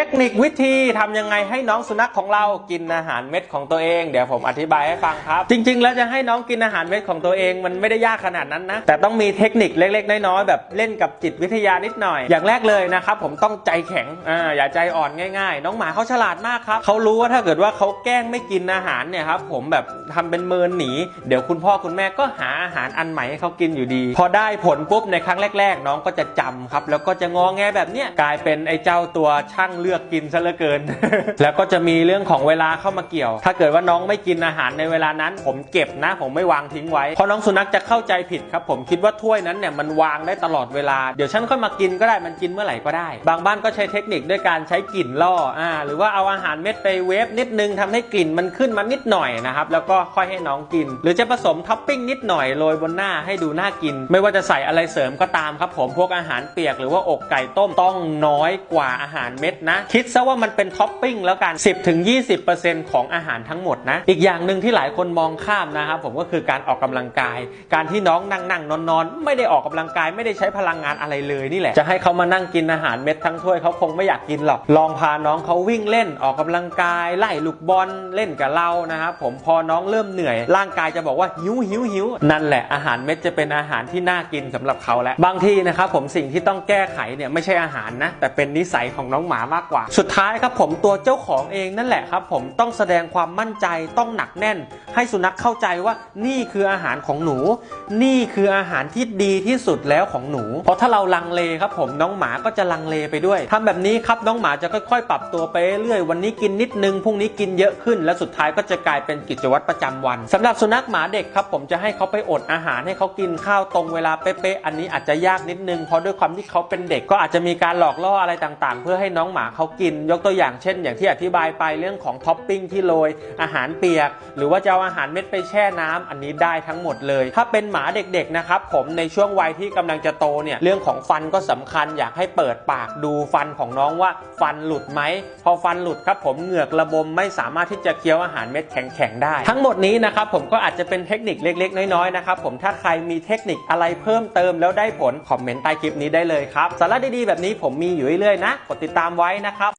เทคนิควิธีทำยังไงให้น้องสุนัขของเรากินอาหารเม็ดของตัวเอง เดี๋ยวผมอธิบายให้ฟังครับ จริง ๆ แล้วจะให้น้องกินอาหารเม็ดของตัวเองมันไม่ได้ยากขนาดนั้นนะ แต่ต้องมีเทคนิคเล็ก ๆ น้อยๆแบบเล่นกับจิตวิทยานิดหน่อย อย่างแรกเลยนะครับผมต้องใจแข็งอ่าอย่าใจอ่อนง่าย ๆ น้องหมาเขาฉลาดมากครับเขารู้ว่าถ้าเกิดว่าเขาแกล้งไม่กินอาหารเนี่ยครับผมแบบทำเป็นเมินหนีเดี๋ยวคุณพ่อคุณแม่ก็หาอาหารอันใหม่ให้เขากินอยู่ดี พอได้ผลปุ๊บในครั้งแรก ๆ น้องก็จะจำครับแล้วก็จะงอแงแบบเนี้ยกลายเป็นไอ้เจ้าตัวช่างเลือกกินซะเหลือเกิน แล้วก็จะมีเรื่องของเวลาเข้ามาเกี่ยว ถ้าเกิดว่าน้องไม่กินอาหารในเวลานั้น ผมเก็บนะ ผมไม่วางทิ้งไว้ เพราะน้องสุนัขจะเข้าใจผิดครับ ผมคิดว่าถ้วยนั้นเนี่ยมันวางได้ตลอดเวลา เดี๋ยวฉันค่อยมากินก็ได้ มันกินเมื่อไหร่ก็ได้ บางบ้านก็ใช้เทคนิคด้วยการใช้กลิ่นล่อ อ่า หรือว่าเอาอาหารเม็ดไปเวฟนิดนึงทำให้กลิ่นมันขึ้นมานิดหน่อยนะครับ แล้วก็ค่อยให้น้องกิน หรือจะผสมท็อปปิ้งนิดหน่อยโรยบนหน้าให้ดูน่ากิน ไม่ว่าจะใส่อะไรเสริมก็ตามครับ ผม พวกอาหารเปียกหรือว่าอกไก่ต้มต้องน้อยกว่าอาหารเม็ดนะคิดซะว่ามันเป็นท็อปปิ้งแล้วกัน 10-20%ของอาหารทั้งหมดนะ อีกอย่างหนึ่งที่หลายคนมองข้ามนะครับผมก็คือการออกกำลังกาย การที่น้องนั่งนั่งนอนนอนไม่ได้ออกกำลังกายไม่ได้ใช้พลังงานอะไรเลยนี่แหละ จะให้เขามานั่งกินอาหารเม็ดทั้งถ้วยเขาคงไม่อยากกินหรอก ลองพาน้องเขาวิ่งเล่นออกกำลังกาย ไล่ลูกบอลเล่นกับเรานะครับผมพอน้องเริ่มเหนื่อย ร่างกายจะบอกว่าหิวหิวหิวนั่นแหละอาหารเม็ดจะเป็นอาหารที่น่ากินสำหรับเขาแล้วบางทีนะครับผมสิ่งที่ต้องแก้ไขเนี่ยไม่ใช่อาหารนะแต่เป็นนิสัยของน้องหมามากกว่า สุดท้ายครับผมตัวเจ้าของเองนั่นแหละครับ ผมต้องแสดงความมั่นใจต้องหนักแน่น ให้สุนัขเข้าใจว่านี่คืออาหารของหนู นี่คืออาหารที่ดีที่สุดแล้วของหนู เพราะถ้าเราลังเลครับผมน้องหมาก็จะลังเลไปด้วยทำแบบนี้ครับน้องหมาจะค่อยๆ ปรับตัวไปเรื่อยวันนี้กินนิดนึงพรุ่งนี้กินเยอะขึ้น และสุดท้ายก็จะกลายเป็นกิจวัตรประจำวันสำหรับสุนัขหมาเด็กครับผมจะให้เขาไปอดอาหารให้เขากินข้าวตรงเวลาเป๊ะๆอันนี้อาจจะยากนิดนึงเพราะด้วยความที่เขาเป็นเด็กก็อาจจะมีการหลอกล่ออะไรต่างๆ เพื่อให้น้องหมาเขากินยกตัวอย่างเช่น อย่างที่อธิบายไปเรื่องของท็อปปิ้งที่โรยอาหารเปียก หรือว่าจะเอาอาหารเม็ดไปแช่น้ำอันนี้ได้ทั้งหมดเลย ถ้าเป็นหมาเด็กๆนะครับผมในช่วงวัยที่กำลังจะโตเนี่ยเรื่องของฟันก็สำคัญอยากให้เปิดปากดูฟันของน้องว่าฟันหลุดไหมพอฟันหลุดครับผมเหงือกระบมไม่สามารถที่จะเคี้ยวอาหารเม็ดแข็งๆได้ ทั้งหมดนี้นะครับผมก็อาจจะเป็นเทคนิคเล็กๆ น้อยๆนะครับผมถ้าใครมีเทคนิคอะไรเพิ่มเติมแล้วได้ผลคอมเมนต์ใต้คลิปนี้ได้เลยครับสาระดีๆแบบนี้ผมมีอยู่เรื่อยๆนะกดติดตามไว้นะนะครับ